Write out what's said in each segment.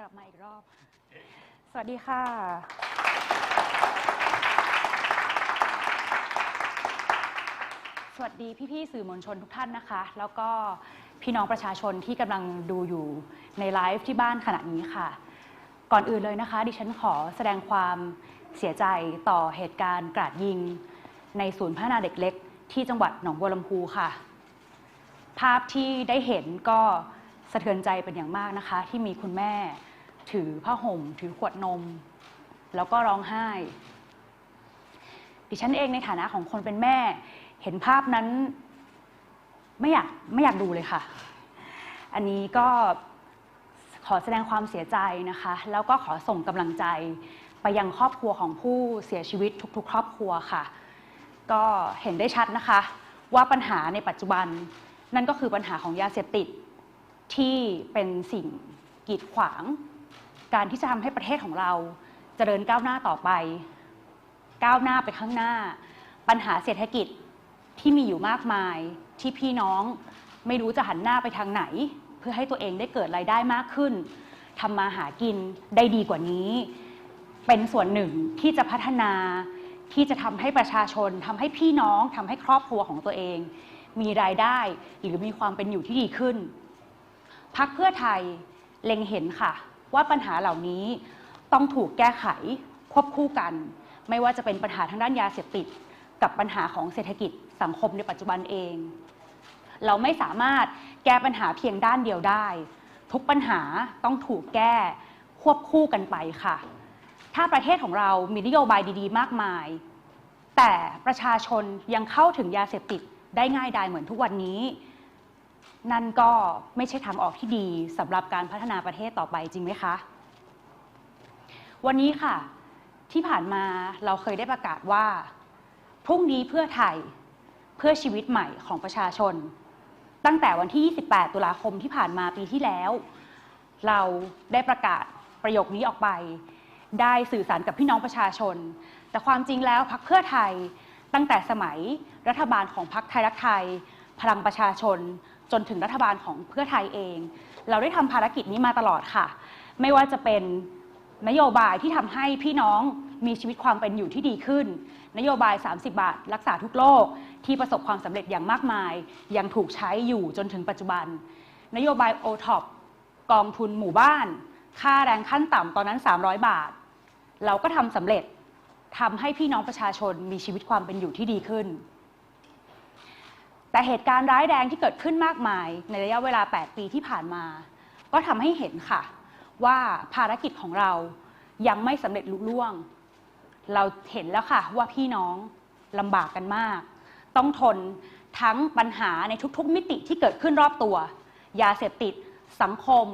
กลับมาอีกรอบ สวัสดีค่ะ สวัสดีพี่ๆสื่อมวลชนทุกท่านนะคะ แล้วก็พี่น้องประชาชนที่กำลังดูอยู่ในไลฟ์ที่บ้านขณะนี้ค่ะ ก่อนอื่นเลยนะคะ ดิฉันขอแสดงความเสียใจต่อเหตุการณ์กราดยิง ในศูนย์พัฒนาเด็กเล็ก ที่จังหวัดหนองบัวลำพูค่ะ ภาพที่ได้เห็นก็ สะเทือนใจเป็นอย่างมากนะคะ ที่มีคุณแม่ถือผ้าห่ม ถือขวดนม แล้วก็ร้องไห้ ดิฉันเองในฐานะของคนเป็นแม่ เห็นภาพนั้นไม่อยากไม่อยากดูเลยค่ะ อันนี้ก็ขอแสดงความเสียใจนะคะ แล้วก็ขอส่งกำลังใจไปยังครอบครัวของผู้เสียชีวิตทุก ๆ ครอบครัวค่ะ ก็เห็นได้ชัดนะคะ ว่าปัญหาในปัจจุบันนั่นก็คือปัญหาของยาเสพติด ที่เป็นสิ่งกีดขวาง การที่จะทำให้ประเทศของเราเจริญก้าวหน้าต่อไป ก้าวหน้าไปข้างหน้า ปัญหาเศรษฐกิจที่มีอยู่มากมาย ที่พี่น้องไม่รู้จะหันหน้าไปทางไหน เพื่อให้ตัวเองได้เกิดรายได้มากขึ้นทำมาหากินได้ดีกว่านี้ เป็นส่วนหนึ่งที่จะพัฒนาที่จะทำให้ประชาชนทำให้พี่น้องทำให้ครอบครัวของตัวเอง มีรายได้หรือมีความเป็นอยู่ที่ดีขึ้น พักเพื่อไทยเล็งเห็นค่ะ ว่าปัญหาเหล่านี้ต้องถูกแก้ไขควบคู่กัน ไม่ว่าจะเป็นปัญหาทางด้านยาเสพติด กับปัญหาของเศรษฐกิจสังคมในปัจจุบันเอง เราไม่สามารถแก้ปัญหาเพียงด้านเดียวได้ ทุกปัญหาต้องถูกแก้ควบคู่กันไปค่ะ ถ้าประเทศของเรามีนโยบายดีๆ มากมาย แต่ประชาชนยังเข้าถึงยาเสพติดได้ง่ายดายเหมือนทุกวันนี้ นั่นก็ไม่ใช่ทางออกที่ดีสำหรับการพัฒนาประเทศต่อไปจริงไหมคะ วันนี้ค่ะ ที่ผ่านมาเราเคยได้ประกาศว่า พรุ่งนี้เพื่อไทยเพื่อชีวิตใหม่ของประชาชน ตั้งแต่วันที่ 28 ตุลาคมที่ผ่านมาปีที่แล้ว เราได้ประกาศประโยคนี้ออกไป ได้สื่อสารกับพี่น้องประชาชน แต่ความจริงแล้วพักเพื่อไทยตั้งแต่สมัยรัฐบาลของพักไทยรักไทย พลังประชาชน จนถึงรัฐบาลของเพื่อไทยเอง เราได้ทำภารกิจนี้มาตลอดค่ะ ไม่ว่าจะเป็นนโยบายที่ทำให้พี่น้องมีชีวิตความเป็นอยู่ที่ดีขึ้น นโยบาย 30 บาท รักษาทุกโรคที่ประสบความสำเร็จอย่างมากมาย ยังถูกใช้อยู่จนถึงปัจจุบัน นโยบาย o t o p กองทุนหมู่บ้าน ค่าแรงขั้นต่ำตอนนั้น 300 บาท เราก็ทำสำเร็จทำให้พี่น้องประชาชนมีชีวิตความเป็นอยู่ที่ดีขึ้น แต่เหตุการณ์ร้ายแรงที่เกิดขึ้นมากมาย ในระยะเวลา 8 ปีที่ผ่านมา ก็ทำให้เห็นค่ะ ว่าภารกิจของเรายังไม่สำเร็จลุล่วง เราเห็นแล้วค่ะว่าพี่น้องลำบากกันมาก ต้องทนทั้งปัญหาในทุกๆ มิติที่เกิดขึ้นรอบตัว ยาเสพติด สังคม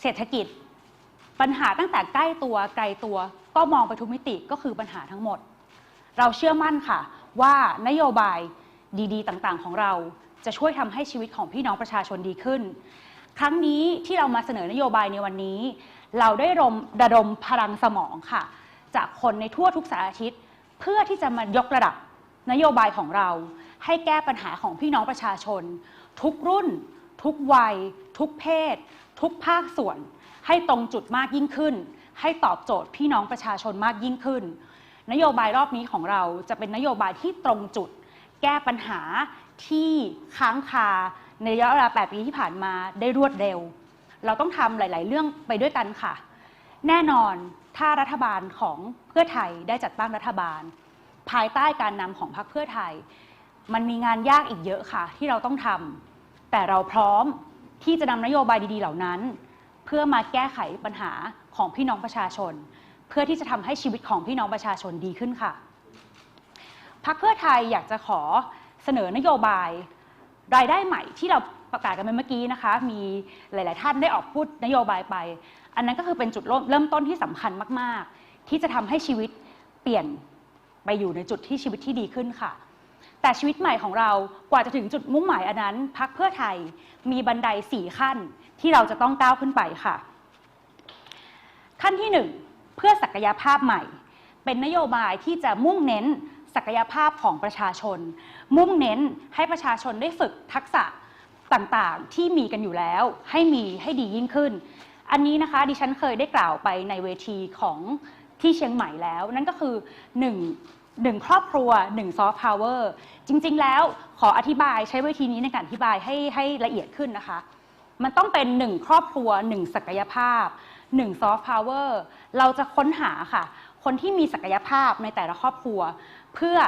เศรษฐกิจ ปัญหาตั้งแต่ใกล้ตัวไกลตัว ก็มองไปทุกมิติก็คือปัญหาทั้งหมด เราเชื่อมั่นค่ะ ว่านโยบาย ดีๆ ต่างๆ ของเรา จะช่วยทำให้ชีวิตของพี่น้องประชาชนดีขึ้น ครั้งนี้ที่เรามาเสนอนโยบายในวันนี้ เราได้รมระดมพลังสมองค่ะ จากคนในทั่วทุกสารทิศเพื่อที่จะมายกระดับนโยบายของเรา ให้แก้ปัญหาของพี่น้องประชาชน ทุกรุ่น ทุกวัย ทุกเพศ ทุกภาคส่วน ให้ตรงจุดมากยิ่งขึ้น ให้ตอบโจทย์พี่น้องประชาชนมากยิ่งขึ้น นโยบายรอบนี้ของเราจะเป็นนโยบายที่ตรงจุด แก้ปัญหาที่ค้างคาในระยะเวลา 8 ปีที่ผ่านมาได้รวดเร็ว เราต้องทำหลาย ๆ เรื่องไปด้วยกันค่ะ แน่นอนถ้ารัฐบาลของเพื่อไทยได้จัดตั้งรัฐบาล ภายใต้การนำของพรรคเพื่อไทย มันมีงานยากอีกเยอะค่ะ ที่เราต้องทำแต่เราพร้อมที่จะนำนโยบายดี ๆ เหล่านั้น เพื่อมาแก้ไขปัญหาของพี่น้องประชาชน เพื่อที่จะทำให้ชีวิตของพี่น้องประชาชนดีขึ้นค่ะ พรรคเพื่อไทยอยากจะขอเสนอนโยบายรายได้ใหม่ที่เราประกาศกันไปเมื่อกี้นะคะ มีหลาย ๆ ท่านได้ออกพูดนโยบายไป อันนั้นก็คือเป็นจุดเริ่มต้นที่สำคัญมาก ๆ ที่จะทำให้ชีวิตเปลี่ยนไปอยู่ในจุดที่ชีวิตที่ดีขึ้นค่ะ แต่ชีวิตใหม่ของเรากว่าจะถึงจุดมุ่งหมายอันนั้น พักเพื่อไทยมีบันไดสี่ขั้นที่เราจะต้องก้าวขึ้นไปค่ะ ขั้นที่หนึ่งเพื่อศักยภาพใหม่ เป็นนโยบายที่จะมุ่งเน้น ศักยภาพของประชาชน มุ่งเน้นให้ประชาชนได้ฝึกทักษะต่างๆ ที่มีกันอยู่แล้ว ให้มีให้ดียิ่งขึ้น อันนี้นะคะดิฉันเคยได้กล่าวไปในเวทีของที่เชียงใหม่แล้ว นั่นก็คือ1หนึ่งครอบครัว1ซอฟต์พาวเวอร์จริง ๆ แล้วขออธิบายใช้เวทีนี้ในการอธิบายให้ให้ละเอียดขึ้นนะคะ มันต้องเป็น1ครอบครัว1ศักยภาพ1ซอฟต์พาวเวอร์เราจะค้นหาค่ะ คนที่มีศักยภาพในแต่ละครอบครัว เพื่อ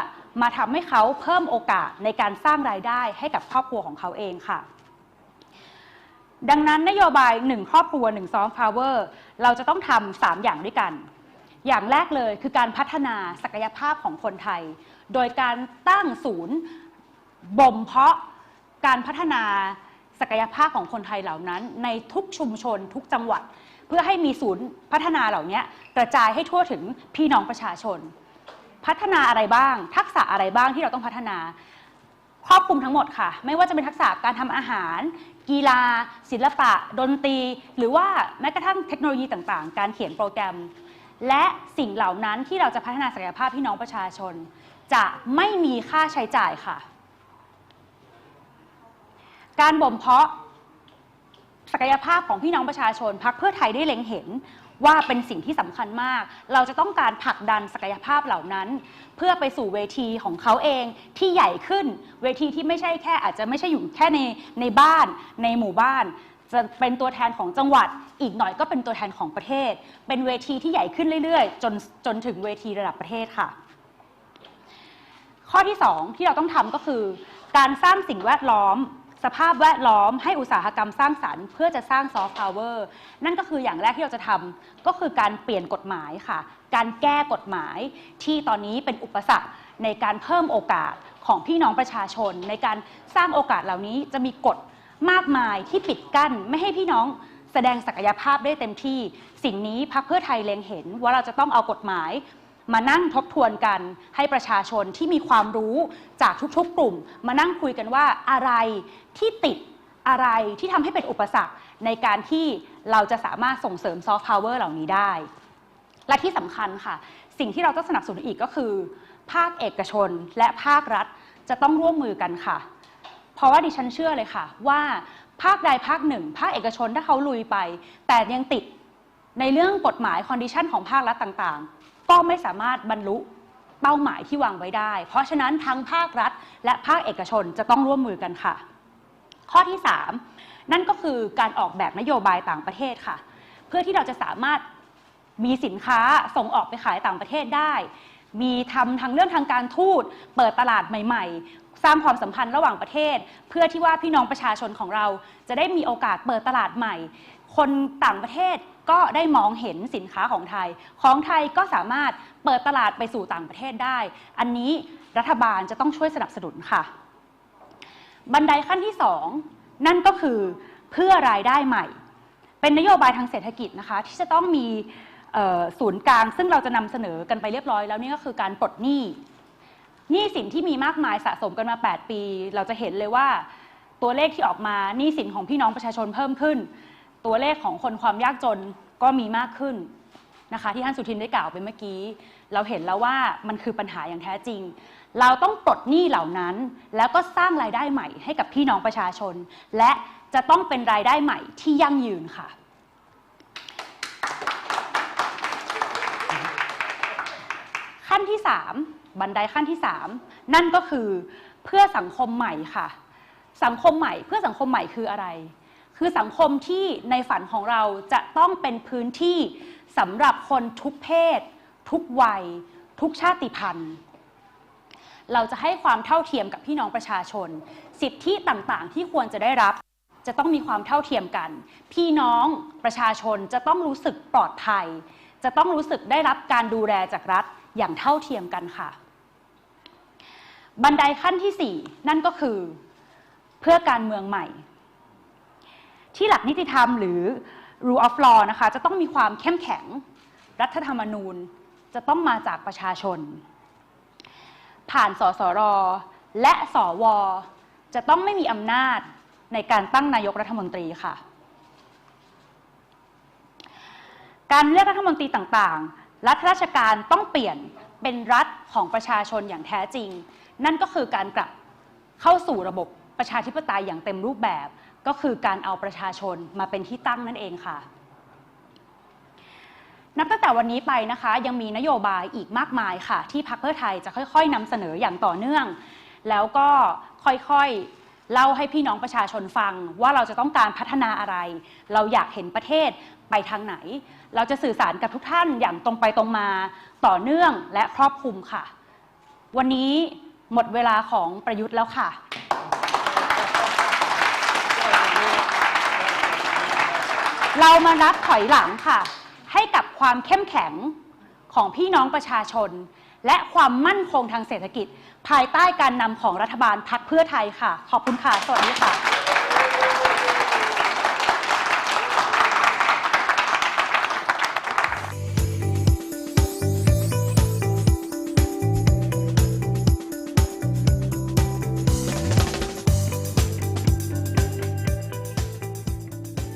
มาทำให้เขาเพิ่มโอกาสในการสร้างรายได้ให้กับครอบครัวของเขาเองค่ะ ดังนั้นนโยบาย 1 ครอบครัว1ซอฟต์พาวเวอร์เราจะต้องทำ3อย่างด้วยกัน อย่างแรกเลยคือการพัฒนาศักยภาพของคนไทย โดยการตั้งศูนย์บ่มเพาะการพัฒนาศักยภาพของคนไทยเหล่านั้น ในทุกชุมชนทุกจังหวัด เพื่อให้มีศูนย์พัฒนาเหล่านี้กระจายให้ทั่วถึงพี่น้องประชาชน พัฒนาอะไรบ้าง ทักษะอะไรบ้างที่เราต้องพัฒนา ครอบคลุมทั้งหมดค่ะ ไม่ว่าจะเป็นทักษะการทำอาหาร กีฬา ศิลปะ ดนตรี หรือว่าแม้กระทั่งเทคโนโลยีต่างๆ การเขียนโปรแกรม และสิ่งเหล่านั้นที่เราจะพัฒนาศักยภาพพี่น้องประชาชน จะไม่มีค่าใช้จ่ายค่ะ การบ่มเพาะศักยภาพของพี่น้องประชาชนพักเพื่อไทยได้เล็งเห็น ว่าเป็นสิ่งที่สำคัญมาก เราจะต้องการผลักดันศักยภาพเหล่านั้น เพื่อไปสู่เวทีของเขาเองที่ใหญ่ขึ้น เวทีที่ไม่ใช่แค่ อาจจะไม่ใช่อยู่แค่ในในบ้าน ในหมู่บ้าน จะเป็นตัวแทนของจังหวัด อีกหน่อยก็เป็นตัวแทนของประเทศ เป็นเวทีที่ใหญ่ขึ้นเรื่อยๆ จนจนถึงเวทีระดับประเทศค่ะ ข้อที่ 2 ที่เราต้องทำก็คือ การสร้างสิ่งแวดล้อม สภาพแวดล้อมให้อุตสาหกรรมสร้างสรรค์เพื่อจะสร้างซอฟต์พาวเวอร์นั่นก็คืออย่างแรกที่เราจะทำก็คือการเปลี่ยนกฎหมายค่ะ การแก้กฎหมายที่ตอนนี้เป็นอุปสรรคในการเพิ่มโอกาสของพี่น้องประชาชน ในการสร้างโอกาสเหล่านี้จะมีกฎมากมายที่ปิดกั้นไม่ให้พี่น้องแสดงศักยภาพได้เต็มที่ สิ่งนี้พักเพื่อไทยเล็งเห็นว่าเราจะต้องเอากฎหมาย มานั่งทบทวนกัน ให้ประชาชนที่มีความรู้จากทุกๆ กลุ่ม มานั่งคุยกันว่าอะไรที่ติดอะไรที่ทำให้เป็นอุปสรรคในการที่เราจะสามารถส่งเสริมซอฟต์พาวเวอร์เหล่านี้ได้ และที่สำคัญค่ะ สิ่งที่เราต้องสนับสนุนอีกก็คือ ภาคเอกชนและภาครัฐจะต้องร่วมมือกันค่ะ เพราะว่าดิฉันเชื่อเลยค่ะ ว่าภาคใดภาคหนึ่ง ภาคเอกชนถ้าเขาลุยไป แต่ยังติดในเรื่องกฎหมายคอนดิชันของภาครัฐต่าง ก็ไม่สามารถบรรลุเป้าหมายที่วางไว้ได้ เพราะฉะนั้นทั้งภาครัฐ และภาคเอกชนจะต้องร่วมมือกันค่ะ ข้อที่ 3 นั่นก็คือการออกแบบนโยบายต่างประเทศค่ะ เพื่อที่เราจะสามารถมีสินค้าส่งออกไปขายต่างประเทศได้ มีทำทางเรื่องทางการทูต เปิดตลาดใหม่ ๆ สร้างความสัมพันธ์ระหว่างประเทศ เพื่อที่ว่าพี่น้องประชาชนของเราจะได้มีโอกาสเปิดตลาดใหม่ คนต่างประเทศ ก็ได้มองเห็นสินค้าของไทย ของไทยก็สามารถเปิดตลาดไปสู่ต่างประเทศได้ อันนี้รัฐบาลจะต้องช่วยสนับสนุนค่ะ บันไดขั้นที่ 2 นั่นก็คือเพื่อรายได้ใหม่ เป็นนโยบายทางเศรษฐกิจนะคะที่จะต้องมีศูนย์กลาง ซึ่งเราจะนำเสนอกันไปเรียบร้อยแล้วนี่ก็คือการปลดหนี้หนี้สินที่มีมากมายสะสมกันมา 8 ปี เราจะเห็นเลยว่าตัวเลขที่ออกมาหนี้สินของพี่น้องประชาชนเพิ่มขึ้น ตัวเลขของคนความยากจนก็มีมากขึ้นนะคะที่ท่านสุทินได้กล่าวไปเมื่อกี้ เราเห็นแล้วว่ามันคือปัญหาอย่างแท้จริง เราต้องปลดหนี้เหล่านั้น แล้วก็สร้างรายได้ใหม่ให้กับพี่น้องประชาชน และจะต้องเป็นรายได้ใหม่ที่ยั่งยืนค่ะ ขั้นที่ 3 บันไดขั้นที่ 3 นั่นก็คือเพื่อสังคมใหม่ค่ะ สังคมใหม่เพื่อสังคมใหม่คืออะไร คือสังคมที่ในฝันของเราจะต้องเป็นพื้นที่สำหรับคนทุกเพศ ทุกวัย ทุกชาติพันธุ์ เราจะให้ความเท่าเทียมกับพี่น้องประชาชน สิทธิต่างๆ ที่ควรจะได้รับ จะต้องมีความเท่าเทียมกัน พี่น้องประชาชนจะต้องรู้สึกปลอดภัย จะต้องรู้สึกได้รับการดูแลจากรัฐอย่างเท่าเทียมกันค่ะ บันไดขั้นที่ 4 นั่นก็คือ เพื่อการเมืองใหม่ ที่หลักนิติธรรมหรือ rule of law นะคะจะต้องมีความเข้มแข็ง รัฐธรรมนูญจะต้องมาจากประชาชน ผ่านสสร และสว จะต้องไม่มีอำนาจในการตั้งนายกรัฐมนตรีค่ะ การเลือกรัฐมนตรีต่างๆ รัฐราชการต้องเปลี่ยนเป็นรัฐของประชาชนอย่างแท้จริง นั่นก็คือการกลับเข้าสู่ระบบประชาธิปไตยอย่างเต็มรูปแบบ ก็คือการเอาประชาชนมาเป็นที่ตั้งนั่นเองค่ะ นับตั้งแต่วันนี้ไปนะคะ ยังมีนโยบายอีกมากมายค่ะ ที่พรรคเพื่อไทยจะค่อยๆนำเสนออย่างต่อเนื่อง แล้วก็ค่อยๆเล่าให้พี่น้องประชาชนฟัง ว่าเราจะต้องการพัฒนาอะไร เราอยากเห็นประเทศไปทางไหน เราจะสื่อสารกับทุกท่านอย่างตรงไปตรงมาต่อเนื่องและครอบคลุมค่ะ วันนี้หมดเวลาของประยุทธ์แล้วค่ะ เรามานับถอยหลังค่ะ ให้กับความเข้มแข็งของพี่น้องประชาชน และความมั่นคงทางเศรษฐกิจ ภายใต้การนำของรัฐบาลพักเพื่อไทยค่ะ ขอบคุณค่ะ สวัสดีค่ะ